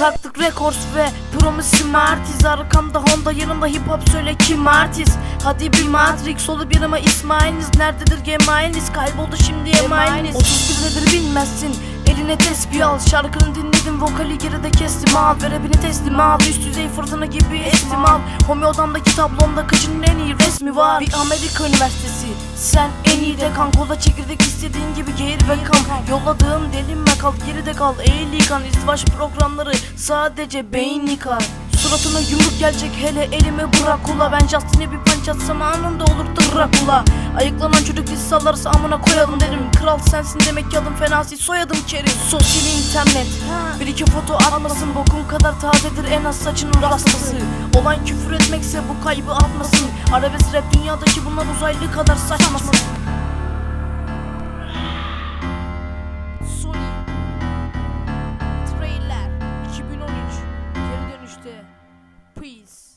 Taktık Records ve Promise Martiz Arkamda Honda yanımda hip hop söyle kim artist? Hadi bir Matrix bir ama İsmail'iniz. Nerededir gemailiniz kayboldu şimdi emailiniz 31 nedir bilmezsin Eline tespih al. Şarkını dinledim vokali geride kestim. Al Verebini teslim al. Üst düzey fırtına gibi estim al. Homi odamdaki tablomda kıçının en iyi resmi var. Bir Amerika üniversitesi. Sen en iyi dekan. Kola çekirdek istediğin gibi geğir ve kan. Yolladığım delinme kal. Geride kal. Eğil yıkan. İzdivaç programları Sadece beyin yıkar Suratına yumruk gelecek. Hele elimi bırak ula. Ben Justin'e bir punch atsam anında olur Drakula Ayıklanan çocuk bizi sallarsa amına koyalım derim. Kral sensin demek ki adım fenasi soyadım Kerim. Sosyal internet. Bir iki foto atmasın. Bokun kadar tazedir. En az saçının rastası. Olan küfür etmekse bu kaybı atmasın. Arabesk rap dünyadaki bunlar uzaylı kadar saçmasın peace.